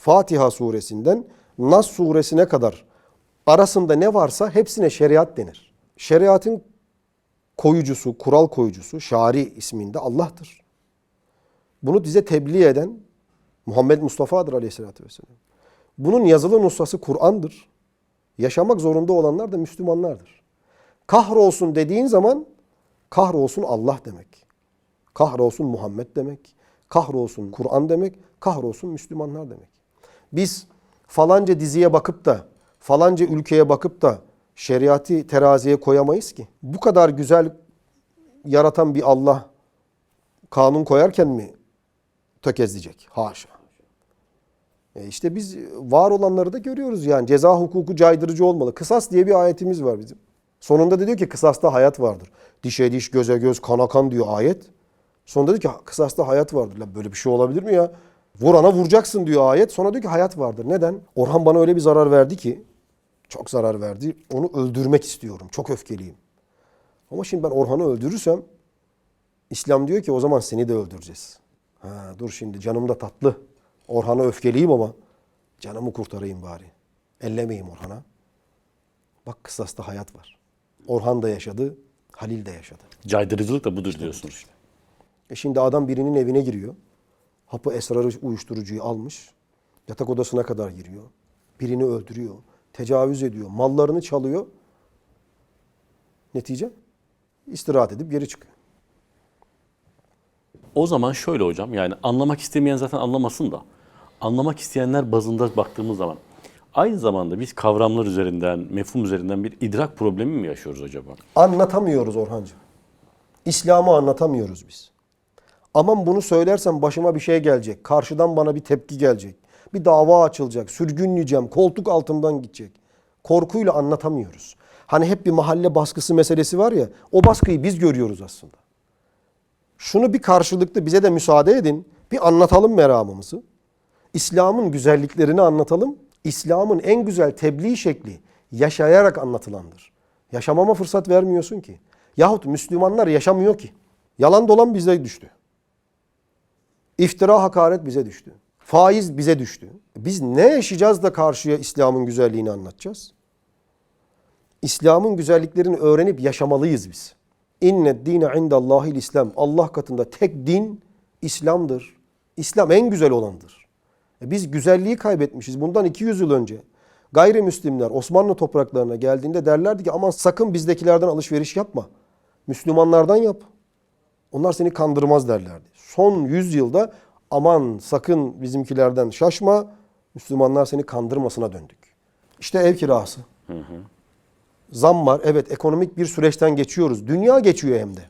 Fatiha suresinden Nas suresine kadar arasında ne varsa hepsine şeriat denir. Şeriatın koyucusu, kural koyucusu, şari isminde Allah'tır. Bunu bize tebliğ eden Muhammed Mustafa'dır aleyhissalatü vesselam. Bunun yazılı nusrası Kur'an'dır. Yaşamak zorunda olanlar da Müslümanlardır. Kahrolsun dediğin zaman kahrolsun Allah demek. Kahrolsun Muhammed demek. Kahrolsun Kur'an demek. Kahrolsun Müslümanlar demek. Biz falanca diziye bakıp da falanca ülkeye bakıp da şeriatı teraziye koyamayız ki. Bu kadar güzel yaratan bir Allah kanun koyarken mi tökezleyecek? Haşa. E işte biz var olanları da görüyoruz yani. Ceza hukuku caydırıcı olmalı. Kısas diye bir ayetimiz var bizim. Sonunda da diyor ki kısasta hayat vardır. Dişe diş, göze göz, kana kan diyor ayet. Sonunda diyor ki kısasta hayat vardır. Lan böyle bir şey olabilir mi ya? Vurana vuracaksın diyor ayet. Sonra diyor ki hayat vardır. Neden? Orhan bana öyle bir zarar verdi ki çok zarar verdi. Onu öldürmek istiyorum. Çok öfkeliyim. Ama şimdi ben Orhan'ı öldürürsem İslam diyor ki o zaman seni de öldüreceğiz. Ha, dur şimdi canım da tatlı. Orhan'a öfkeliyim ama canımı kurtarayım bari. Ellemeyeyim Orhan'a. Bak kısasta hayat var. Orhan da yaşadı, Halil de yaşadı. Caydırıcılık da budur diyorsunuz. E şimdi adam birinin evine giriyor. Hapı, esrarı, uyuşturucuyu almış. Yatak odasına kadar giriyor. Birini öldürüyor. Tecavüz ediyor. Mallarını çalıyor. Netice? İstirahat edip geri çıkıyor. O zaman şöyle hocam yani anlamak istemeyen zaten anlamasın da anlamak isteyenler bazında baktığımız zaman aynı zamanda biz kavramlar üzerinden, mefhum üzerinden bir idrak problemi mi yaşıyoruz acaba? Anlatamıyoruz Orhancığım. İslam'ı anlatamıyoruz biz. Aman bunu söylersem başıma bir şey gelecek. Karşıdan bana bir tepki gelecek. Bir dava açılacak. Sürgünleyeceğim. Koltuk altımdan gidecek. Korkuyla anlatamıyoruz. Hani hep bir mahalle baskısı meselesi var ya. O baskıyı biz görüyoruz aslında. Şunu bir karşılıklı bize de müsaade edin. Bir anlatalım meramımızı. İslam'ın güzelliklerini anlatalım. İslam'ın en güzel tebliğ şekli yaşayarak anlatılandır. Yaşamama fırsat vermiyorsun ki. Yahut Müslümanlar yaşamıyor ki. Yalan dolan bize düştü. İftira hakaret bize düştü. Faiz bize düştü. Biz ne yaşayacağız da karşıya İslam'ın güzelliğini anlatacağız? İslam'ın güzelliklerini öğrenip yaşamalıyız biz. İnne dine indallahil İslam. Allah katında tek din İslam'dır. İslam en güzel olandır. E biz güzelliği kaybetmişiz. Bundan 200 yıl önce gayrimüslimler Osmanlı topraklarına geldiğinde derlerdi ki aman sakın bizdekilerden alışveriş yapma. Müslümanlardan yap. Onlar seni kandırmaz derlerdi. Son 100 yılda aman sakın bizimkilerden şaşma. Müslümanlar seni kandırmasına döndük. İşte ev kirası. Zam var. Evet ekonomik bir süreçten geçiyoruz. Dünya geçiyor hem de.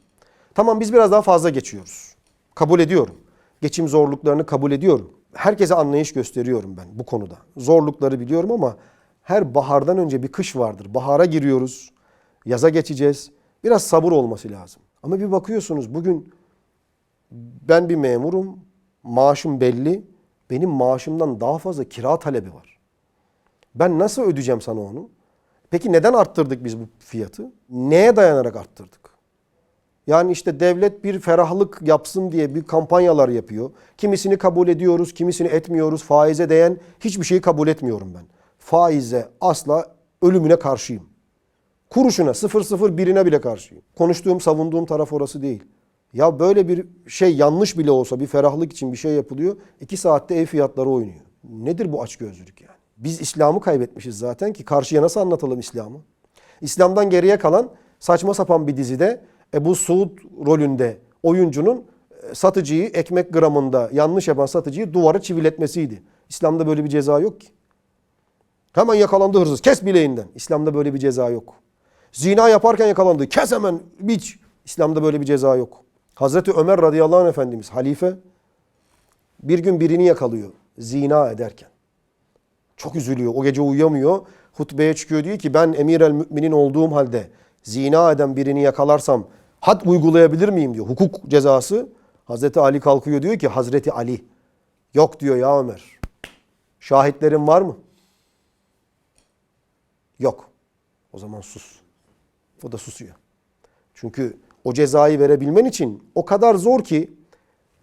Tamam biz biraz daha fazla geçiyoruz. Kabul ediyorum. Geçim zorluklarını kabul ediyorum. Herkese anlayış gösteriyorum ben bu konuda. Zorlukları biliyorum ama her bahardan önce bir kış vardır. Bahara giriyoruz. Yaza geçeceğiz. Biraz sabır olması lazım. Ama bir bakıyorsunuz bugün ben bir memurum. Maaşım belli. Benim maaşımdan daha fazla kira talebi var. Ben nasıl ödeyeceğim sana onu? Peki neden arttırdık biz bu fiyatı? Neye dayanarak arttırdık? Yani işte devlet bir ferahlık yapsın diye bir kampanyalar yapıyor. Kimisini kabul ediyoruz, kimisini etmiyoruz. Faize değen hiçbir şeyi kabul etmiyorum ben. Faize asla ölümüne karşıyım. Kuruşuna, sıfır sıfır birine bile karşıyım. Konuştuğum, savunduğum taraf orası değil. Ya böyle bir şey yanlış bile olsa bir ferahlık için bir şey yapılıyor. iki saatte ev fiyatları oynuyor. Nedir bu açgözlülük yani? Biz İslam'ı kaybetmişiz zaten ki karşıya nasıl anlatalım İslam'ı? İslam'dan geriye kalan saçma sapan bir dizide Ebu Suud rolünde oyuncunun e, satıcıyı ekmek gramında yanlış yapan satıcıyı duvara çiviletmesiydi. İslam'da böyle bir ceza yok ki. Hemen yakalandı hırsız. Kes bileğinden. İslam'da böyle bir ceza yok. Zina yaparken yakalandı. Kes hemen biç. İslam'da böyle bir ceza yok. Hazreti Ömer radıyallahu anh efendimiz halife bir gün birini yakalıyor zina ederken. Çok üzülüyor. O gece uyuyamıyor. Hutbeye çıkıyor diyor ki ben emir el müminin olduğum halde zina eden birini yakalarsam had uygulayabilir miyim diyor. Hukuk cezası. Hazreti Ali kalkıyor diyor ki Hazreti Ali yok diyor ya Ömer. Şahitlerin var mı? Yok. O zaman sus. O da susuyor. Çünkü o cezayı verebilmen için o kadar zor ki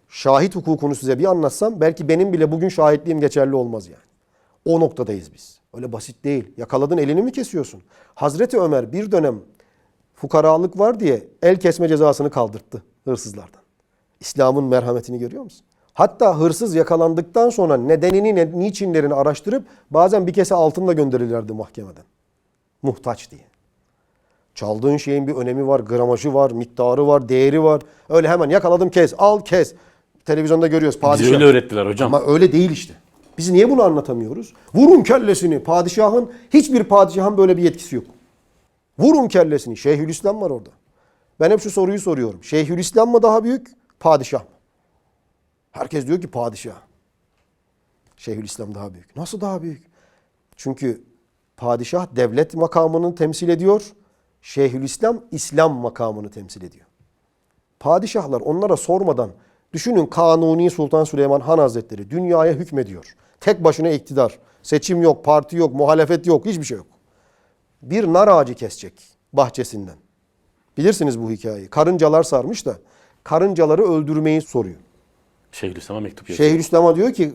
şahit hukukunu size bir anlatsam belki benim bile bugün şahitliğim geçerli olmaz yani. O noktadayız biz. Öyle basit değil. Yakaladın elini mi kesiyorsun? Hazreti Ömer bir dönem fukaralık var diye el kesme cezasını kaldırttı hırsızlardan. İslam'ın merhametini görüyor musun? Hatta hırsız yakalandıktan sonra nedenini, ne, niçinlerini araştırıp bazen bir kese altın da gönderirlerdi mahkemeden. Muhtaç diye. Çaldığın şeyin bir önemi var, gramajı var, miktarı var, değeri var. Öyle hemen yakaladım kes, al kes. Televizyonda görüyoruz padişah. öyle öğrettiler hocam. Ama öyle değil işte. Biz niye bunu anlatamıyoruz? Vurun kellesini. Padişahın, hiçbir padişahın böyle bir yetkisi yok. Vurun kellesini. Şeyhülislam var orada. Ben hep şu soruyu soruyorum. Şeyhülislam mı daha büyük, padişah mı? Herkes diyor ki padişah. Şeyhülislam daha büyük. Nasıl daha büyük? Çünkü padişah devlet makamını temsil ediyor. Şeyhülislam İslam makamını temsil ediyor. Padişahlar onlara sormadan düşünün Kanuni Sultan Süleyman Han Hazretleri dünyaya hükmediyor. Tek başına iktidar. Seçim yok, parti yok, muhalefet yok, hiçbir şey yok. Bir nar ağacı kesecek bahçesinden. Bilirsiniz bu hikayeyi. Karıncalar sarmış da karıncaları öldürmeyi soruyor. Şeyhülislam'a mektup yazıyor. Şeyhülislam'a diyor ki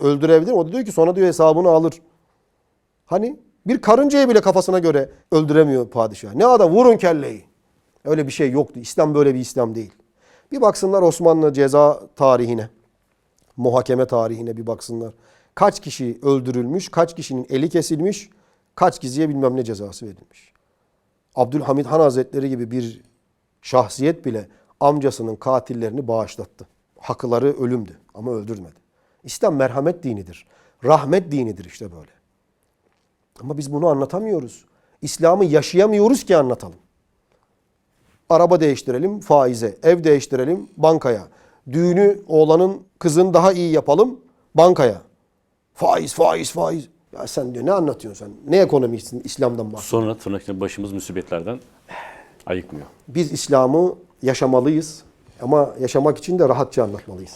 öldürebilir. O da diyor ki sonra diyor hesabını alır. Hani bir karıncayı bile kafasına göre öldüremiyor padişah. Ne adam vurun kelleyi. Öyle bir şey yoktu. İslam böyle bir İslam değil. Bir baksınlar Osmanlı ceza tarihine, muhakeme tarihine bir baksınlar. Kaç kişi öldürülmüş, kaç kişinin eli kesilmiş, kaç kişiye bilmem ne cezası verilmiş. Abdülhamid Han Hazretleri gibi bir şahsiyet bile amcasının katillerini bağışlattı. Hakları ölümdü ama öldürmedi. İslam merhamet dinidir. Rahmet dinidir işte böyle. Ama biz bunu anlatamıyoruz. İslam'ı yaşayamıyoruz ki anlatalım. Araba değiştirelim faize, ev değiştirelim bankaya. Düğünü oğlanın kızın daha iyi yapalım bankaya. Faiz, faiz, faiz. Ya sen diyor ne anlatıyorsun sen? Ne ekonomisin İslam'dan bahsediyorsun? Sonra tırnak içinde başımız musibetlerden ayıkmıyor. Biz İslam'ı yaşamalıyız ama yaşamak için de rahatça anlatmalıyız.